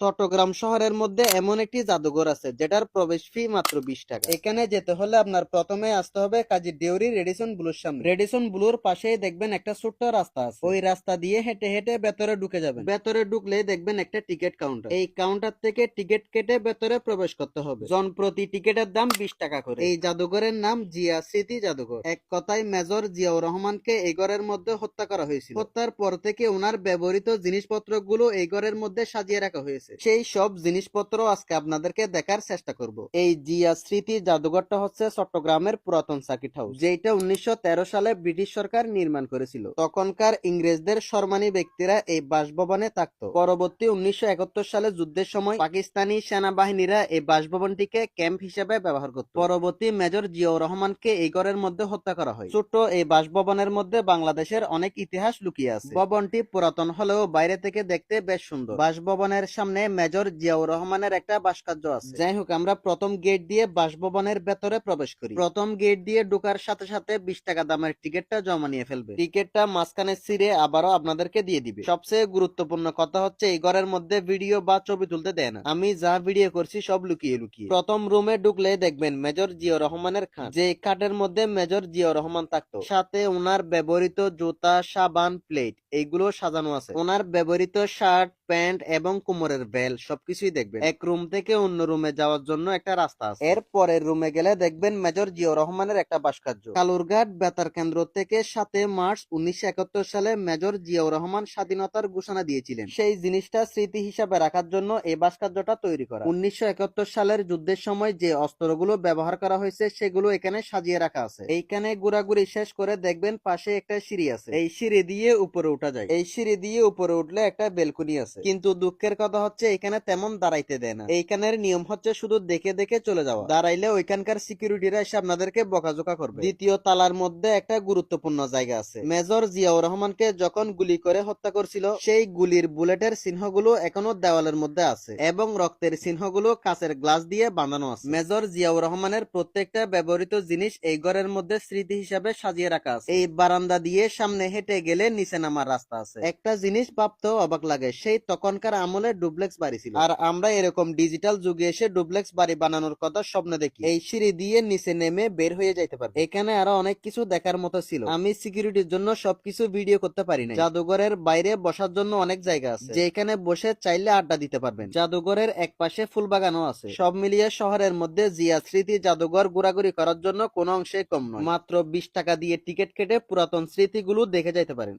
চট্টগ্রাম শহরের মধ্যে এমন একটি জাদুঘর আছে, যেটার প্রবেশ ফি মাত্র বিশ টাকা। এখানে যেতে হলে আপনার প্রথমে আসতে হবে কাজী দেউরি রেডিসন ব্লুর সামনে। রেডিসন ব্লুর পাশেই দেখবেন একটা ছোট্ট রাস্তা আছে। ওই রাস্তা দিয়ে হেঁটে হেঁটে ভেতরে ঢুকে যাবেন। ভেতরে ঢুকলে দেখবেন একটা টিকিট কাউন্টার। এই কাউন্টার থেকে টিকিট কেটে ভেতরে প্রবেশ করতে হবে। জন প্রতি টিকিটের দাম বিশ টাকা করে। এই জাদুঘরের নাম জিয়া স্মৃতি জাদুঘর। এক কথায় মেজর জিয়াউর রহমানকে এই ঘরের মধ্যে হত্যা করা হয়েছিল। হত্যার পর থেকে ওনার ব্যবহৃত জিনিসপত্রগুলো এই ঘরের মধ্যে সাজিয়ে রাখা হয়েছে। সেই সব জিনিসপত্র আজকে আপনাদেরকে দেখার চেষ্টা করব। এই জিয়া স্মৃতি জাদুঘরটা হচ্ছে চট্টগ্রামের পুরাতন সার্কিট হাউস যেটা উনিশশো সালে ব্রিটিশ সরকার নির্মাণ করেছিল। তখনকার ইংরেজদের সম্মানী ব্যক্তিরা এই বাসভবনে থাকতো। পরবর্তী উনিশশো সালে যুদ্ধের সময় পাকিস্তানি সেনাবাহিনীরা এই বাসভবনটিকে ক্যাম্প হিসেবে ব্যবহার করত। পরবর্তী মেজর জিয়াউর রহমানকে এই ঘরের মধ্যে হত্যা করা হয়। ছোট্ট এই বাসভবনের মধ্যে বাংলাদেশের অনেক ইতিহাস লুকিয়ে আছে। ভবনটি পুরাতন হলেও বাইরে থেকে দেখতে বেশ সুন্দর। বাসভবনের সামনে মেজর জিয়াউর রহমানের একটা ভাস্কর্য আছে। যাই হোক আমরা প্রথম গেট দিয়ে বাসভবনের ভেতরে প্রবেশ করি। প্রথম গেট দিয়ে ঢোকার সাথে সাথে বিশ টাকা দামের টিকিটটা জমা নিয়ে ফেলবে। টিকিটটা মাঝখানে ছিঁড়ে আবারও আপনাদেরকে দিয়ে দিবে। সবচেয়ে গুরুত্বপূর্ণ কথা হচ্ছে এই ঘরের মধ্যে ভিডিও বা ছবি তুলতে দেয় না। আমি যা ভিডিও করছি সব লুকিয়ে লুকিয়ে। প্রথম রুমে ঢুকলে দেখবেন মেজর জিয়াউর রহমানের খান যে খাটের মধ্যে মেজর জিয়াউর রহমান থাকতো সাথে ওনার ব্যবহৃত জুতা সাবান প্লেট এইগুলো সাজানো আছে। ওনার ব্যবহৃত শার্ট প্যান্ট এবং কোমরের বেল সবকিছুই দেখবেন। এক রুম থেকে অন্য রুমে যাওয়ার জন্য একটা রাস্তা আছে। এর পরের রুমে গেলে দেখবেন মেজর জিয়াউর রহমানের একটা ভাস্কর্য কালুরঘাট বেতার কেন্দ্র থেকে সাতে মার্চ উনিশশো একাত্তর সালে মেজর জিয়াউর রহমান স্বাধীনতার ঘোষণা দিয়েছিলেন। সেই জিনিসটা স্মৃতি হিসাবে রাখার জন্য এই ভাস্কর্যটা তৈরি করা। উনিশশো একাত্তর সালের যুদ্ধের সময় যে অস্ত্রগুলো ব্যবহার করা হয়েছে সেগুলো এখানে সাজিয়ে রাখা আছে। এইখানে ঘোরাঘুরি শেষ করে দেখবেন পাশে একটা সিঁড়ি আছে। এই সিঁড়ি দিয়ে উপরে উঠা যায়। এই সিঁড়ি দিয়ে উপরে উঠলে একটা বেলকনি আছে। কিন্তু দুঃখের কথা হচ্ছে, এখানে তেমন দাঁড়াইতে দেয় না। এইখানের নিয়ম হচ্ছে শুধু দেখে দেখে চলে যাওয়া। দাঁড়াইলে ওইখানকার সিকিউরিটিরা এসে আপনাদেরকে বকাঝোকা করবে। দ্বিতীয় তালার মধ্যে একটা গুরুত্বপূর্ণ জায়গা আছে। মেজর জিয়াউর রহমানকে যখন গুলি করে হত্যা করছিল, সেই গুলির বুলেটের চিহ্নগুলো এখনও দেওয়ালের মধ্যে আছে এবং রক্তের চিহ্নগুলো কাঁচের গ্লাস দিয়ে বাঁধানো আছে। মেজর জিয়াউর রহমানের প্রত্যেকটা ব্যবহৃত জিনিস এই ঘরের মধ্যে স্মৃতি হিসাবে সাজিয়ে রাখা আছে। এই বারান্দা দিয়ে সামনে হেঁটে গেলে নিচে নামার রাস্তা আছে। একটা জিনিস ভাবতেও অবাক লাগে সেই তখনকার আমলে ডুপ্লেক্স বাড়ি ছিল। আর আমরা এরকম ডিজিটাল যুগে এসে ডুপ্লেক্স বাড়ি বানানোর কথা স্বপ্ন দেখি। এই সিঁড়ি দিয়ে নিচে নেমে বের হয়ে যাইতে পারবে। এখানে আরও অনেক কিছু দেখার মতো ছিল। আমি সিকিউরিটির জন্য সবকিছু ভিডিও করতে পারি না জাদুঘরের বাইরে বসার জন্য অনেক জায়গা আছে। যেখানে বসে চাইলে আড্ডা দিতে পারবেন। জাদুঘরের এক পাশে ফুল বাগানও আছে। সব মিলিয়ে শহরের মধ্যে জিয়া স্মৃতি জাদুঘর ঘোরাঘুরি করার জন্য কোনো অংশে কম নয়। মাত্র বিশ টাকা দিয়ে টিকিট কেটে পুরাতন স্মৃতিগুলো দেখে যাইতে পারেন।